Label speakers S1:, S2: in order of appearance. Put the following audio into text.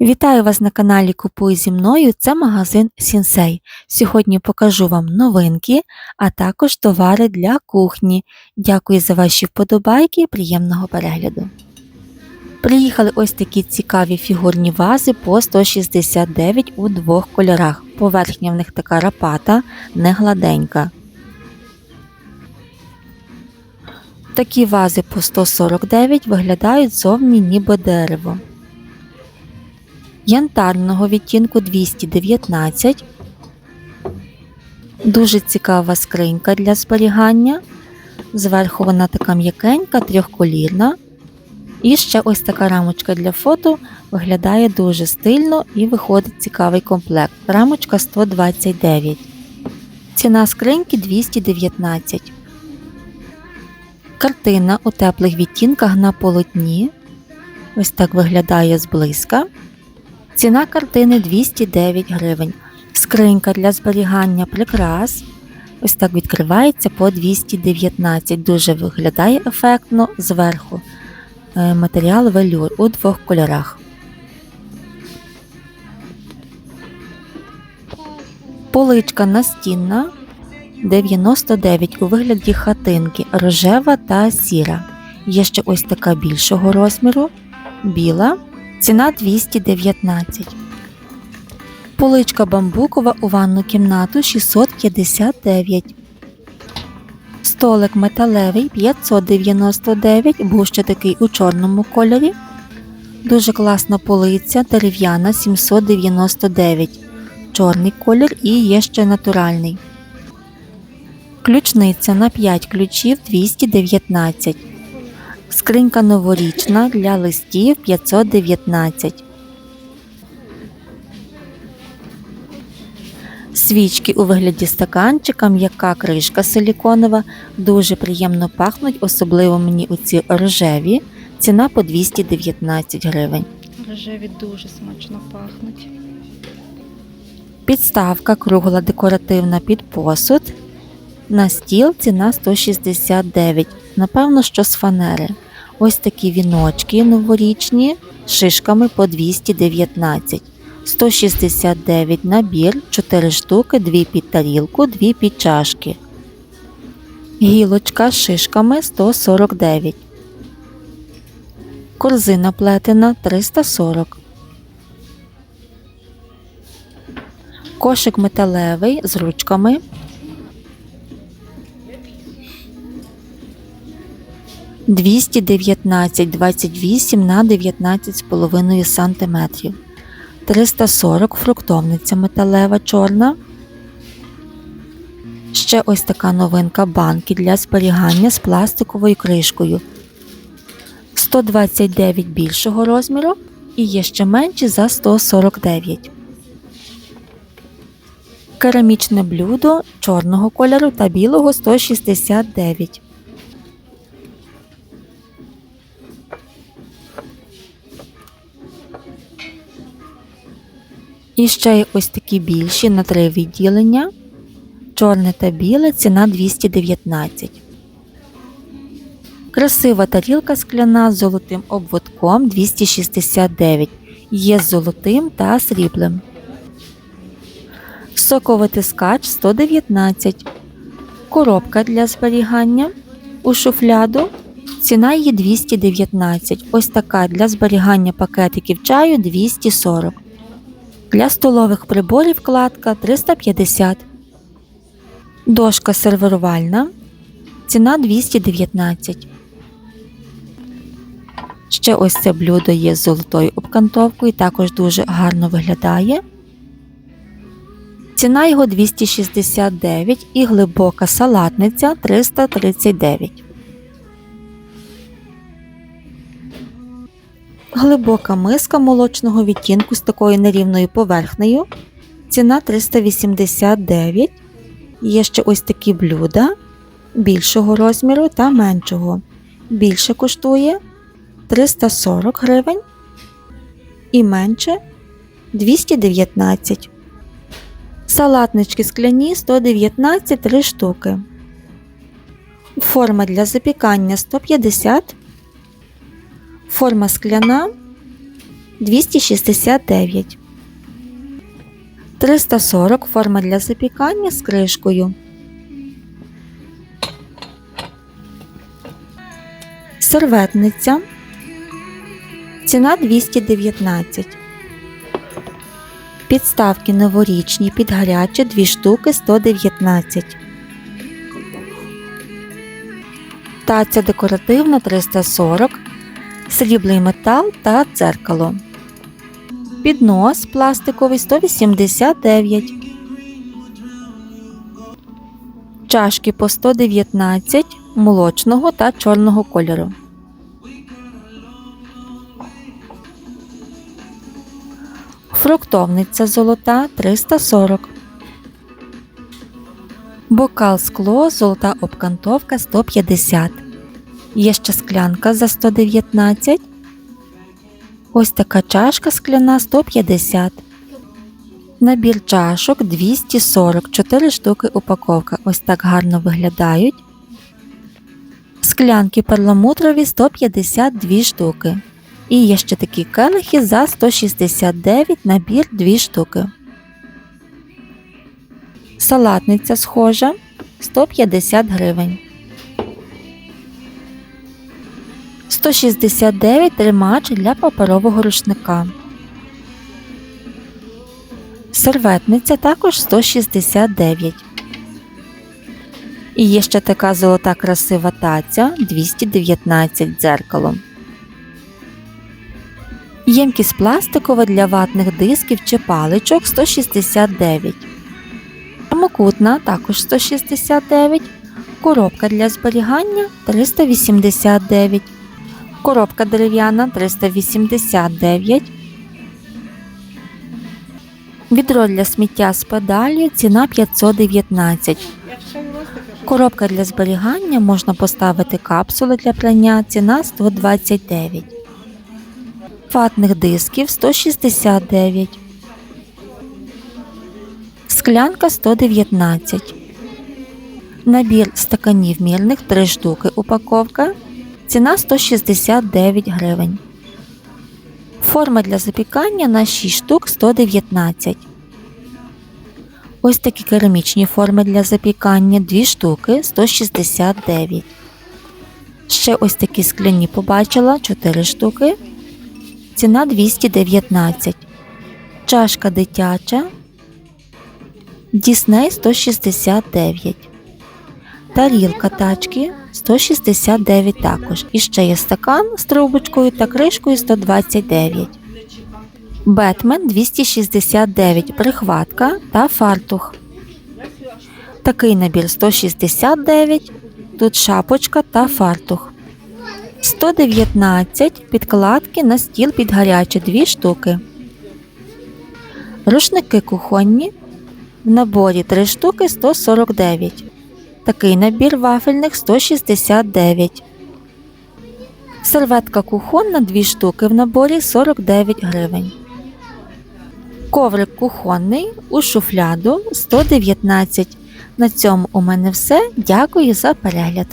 S1: Вітаю вас на каналі Купуй зі мною. Це магазин Сінсей. Сьогодні покажу вам новинки, а також товари для кухні. Дякую за ваші вподобайки і приємного перегляду. Приїхали ось такі цікаві фігурні вази по 169 у двох кольорах. Поверхня в них така рапата, не гладенька. Такі вази по 149 виглядають зовні ніби дерево янтарного відтінку 219. Дуже цікава скринька для зберігання. Зверху вона така м'якенька, трьохколірна. І ще ось така рамочка для фото виглядає дуже стильно і виходить цікавий комплект. Рамочка 129. Ціна скриньки 219. Картина у теплих відтінках на полотні. Ось так виглядає зблизька. Ціна картини 209 гривень. Скринька для зберігання прикрас. Ось так відкривається по 219. Дуже виглядає ефектно зверху. Е, Матеріал велюр у двох кольорах. Поличка настінна 99 у вигляді хатинки рожева та сіра. Є ще ось така більшого розміру, біла. Ціна 219. Поличка бамбукова у ванну кімнату 659. Столик металевий 599, був ще такий у чорному кольорі. Дуже класна полиця дерев'яна 799. Чорний колір і є ще натуральний. Ключниця на 5 ключів 219. Скринька новорічна для листів 519. Свічки у вигляді стаканчика, м'яка кришка силіконова. Дуже приємно пахнуть, особливо мені оці рожеві. Ціна по 219 гривень.
S2: Рожеві дуже смачно пахнуть.
S1: Підставка кругла декоративна під посуд. На стіл ціна 169. Напевно, що з фанери. Ось такі віночки новорічні з шишками по 219. 169 набір, 4 штуки, 2 під тарілку, 2 під чашки. Гілочка з шишками 149. Корзина плетена 340. Кошик металевий з ручками Двісті дев'ятнадцять двадцять вісім на дев'ятнадцять з половиною сантиметрів. 340 фруктовниця металева чорна. Ще ось така новинка банки для зберігання з пластиковою кришкою. 129 більшого розміру і є ще менші за 149. Керамічне блюдо чорного кольору та білого 169. І ще є ось такі більші на три відділення. Чорне та біле ціна 219. Красива тарілка скляна з золотим обводком 269. Є з золотим та сріблим. Соковитискач 119. Коробка для зберігання у шуфляду. Ціна її 219. Ось така для зберігання пакетиків чаю 240. Для столових приборів кладка 350. Дошка сервірувальна. Ціна 219. Ще ось це блюдо є з золотою обкантовкою, також дуже гарно виглядає. Ціна його 269 і глибока салатниця 339. Глибока миска молочного відтінку з такою нерівною поверхнею. Ціна 389. Є ще ось такі блюда більшого розміру та меншого. Більше коштує 340 гривень і менше 219. Салатнички скляні 119 3 штуки. Форма для запікання 150. Форма скляна 269. 340 форма для запікання з кришкою. Серветниця. Ціна 219. Підставки новорічні під гаряче 2 штуки 119. Таця декоративна 340. Сріблий метал та дзеркало. Піднос пластиковий 189. Чашки по 119 молочного та чорного кольору. Фруктовниця золота 340. Бокал скло золота обкантовка 150. Є ще склянка за 119. Ось така чашка скляна 150. Набір чашок 240, 4 штуки упаковка. Ось так гарно виглядають. Склянки перламутрові 152 штуки. І є ще такі келихи за 169 набір 2 штуки. Салатниця схожа 150 гривень. 169 тримач для паперового рушника. Серветниця також 169. І є ще така золота красива таця 219 дзеркалом. Ємкість пластикова для ватних дисків чи паличок 169. Прямокутна також 169. Коробка для зберігання 389. Коробка дерев'яна 389. Відро для сміття з педалью ціна 519. Коробка для зберігання можна поставити капсули для прання ціна 129. Ватних дисків 169. Склянка 119. Набір стаканів мірних 3 штуки упаковка. Ціна 169 гривень. Форма для запікання на 6 штук 119. Ось такі керамічні форми для запікання 2 штуки 169. Ще ось такі скляні побачила 4 штуки. Ціна 219. Чашка дитяча. Дісней 169. Тарілка тачки 169 також. І ще є стакан з трубочкою та кришкою 129. Бетмен 269 прихватка та фартух. Такий набір 169. Тут шапочка та фартух. 119 підкладки на стіл під гаряче 2 штуки. Рушники кухонні. В наборі 3 штуки 149. Такий набір вафельних 169. Серветка кухонна 2 штуки в наборі 49 гривень. Коврик кухонний у шуфляду 119. На цьому у мене все. Дякую за перегляд.